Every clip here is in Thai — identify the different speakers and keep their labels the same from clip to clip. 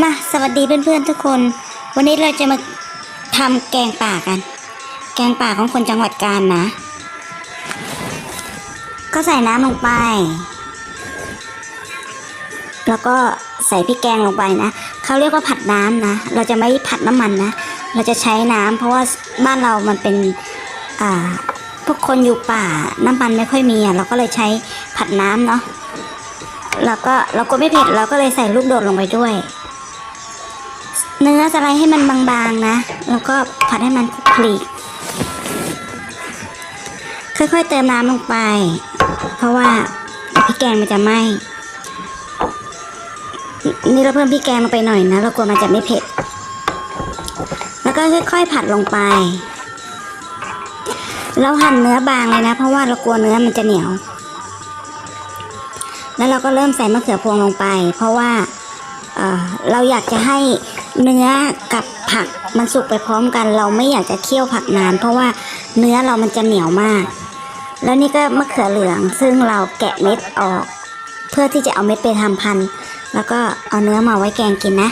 Speaker 1: มาสวัสดีเพื่อนๆทุกคน วันนี้เราจะมาทำแกงป่ากัน แกงป่าของคนจังหวัดกาญนะ ก็ใส่น้ำลงไป แล้วก็ใส่พริกแกงลงไปนะเขาเรียกว่าผัดน้ำนะ เราจะไม่ผัดน้ำมันนะ เราจะใช้น้ำเพราะว่าบ้านเรามันเป็นอ่าพวกคนอยู่ป่าน้ำมันไม่ค่อยมีอะเราก็เลยใช้ผัดน้ำเนาะแล้วก็เราก็ไม่เผ็ดเราก็เลยใส่ลูกโดดลงไปด้วย เนื้อสไลด์ให้มันบางๆนะ แล้วก็ผัดให้มันคลุกคลิกค่อยๆเติมน้ำลงไป เพราะว่าพริกแกงมันจะไหม้นี่เราเพิ่มพริกแกงลงไปหน่อยนะ เรากลัวมันจะไม่เผ็ด แล้วก็ค่อยๆผัดลงไป เราหั่นเนื้อบางเลยนะ เพราะว่าเรากลัวเนื้อมันจะเหนียว แล้วเราก็เริ่มใส่มะเขือพวงลงไป เพราะว่าเเราอยากจะให้ เนื้อกับผักมันสุกไปพร้อมกัน เราไม่อยากจะเคี่ยวผักนาน เพราะว่าเนื้อเรามันจะเหนียวมาก แล้วนี่ก็มะเขือเหลือง ซึ่งเราแกะเม็ดออก เพื่อที่จะเอาเม็ดไปทำพันธุ์แล้วก็เอาเนื้อมาไว้แกงกินนะ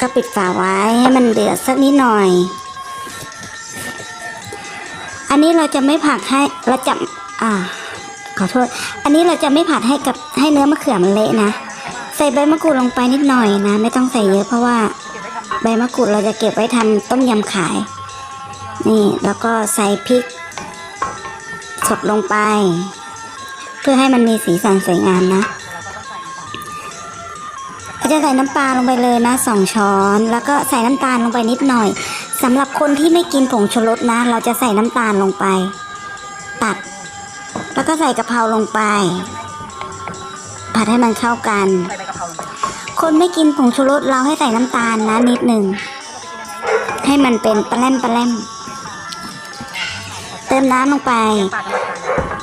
Speaker 1: ก็ปิดฝาไว้ให้มันเดือดสักนิดหน่อย อันนี้เราจะไม่ผัดให้เราจะอ่าขอโทษ อันนี้เราจะไม่ผัดให้กับให้เนื้อมะเขือมันเละนะ ใส่ใบมะกรูดลงไปนิดหน่อยนะ ไม่ต้องใส่เยอะเพราะว่าใบมะกรูดเราจะเก็บไว้ทำต้มยำขาย นี่แล้วก็ใส่พริก สดลงไป เพื่อให้มันมีสีสันสวยงามนะก็จะใส่น้ำปลาลงไปเลยนะสองช้อน แล้วก็ใส่น้ำตาลลงไปนิดหน่อยสำหรับคนที่ไม่กินผงชูรสนะ เราจะใส่น้ำตาลลงไป ตัด แล้วก็ใส่กะเพราลงไป ผัดให้มันเข้ากัน คนไม่กินผงชูรสเราให้ใส่น้ำตาลนะนิดหนึ่ง ให้มันเป็นปลาแรมปลาแรมเติมน้ำลงไป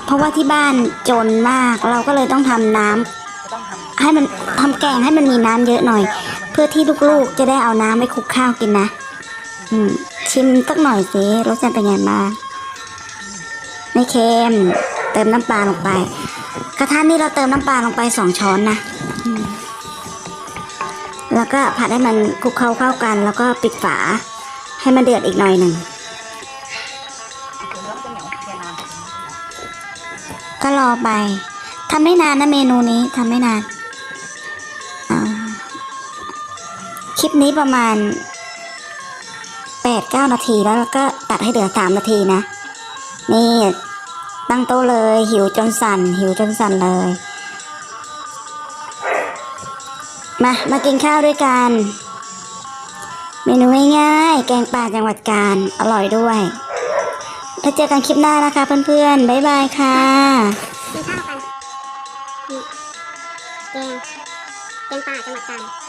Speaker 1: เพราะว่าที่บ้านจนมากเราก็เลยต้องทำน้ำให้มันทำแกงให้มันมีน้ำเยอะหน่อย เพื่อที่ลูกๆจะได้เอาน้ำไปคลุกข้าวกินนะอืมชิมสักหน่อยสิรสชาติเป็นไงบ้างไม่เค็มเติมน้ำปลาลงไป กระทะนี้เราเติมน้ำปลาลงไปสองช้อนนะอืม แล้วก็ผัดให้มันคลุกเข้าเข้ากัน แล้วก็ปิดฝา ให้มันเดือดอีกหน่อยหนึ่งก็รอไปทำไม่นานนะเมนูนี้ทำไม่นานคลิปนี้ประมาณแปดเก้านาทีแล้วแล้วก็ตัดให้เหลือสามนาทีนะ นี่ตั้งโต๊ะเลยหิวจนสั่นหิวจนสั่นเลย มา มากินข้าวด้วยกัน เมนูง่ายๆ แกงป่าจังหวัดกาญอร่อยด้วย แล้วเจอกันคลิปหน้านะคะเพื่อนๆ บ๊ายบายค่ะ
Speaker 2: กินข้าวกันแกงแกงป่าจังหวัดกาญ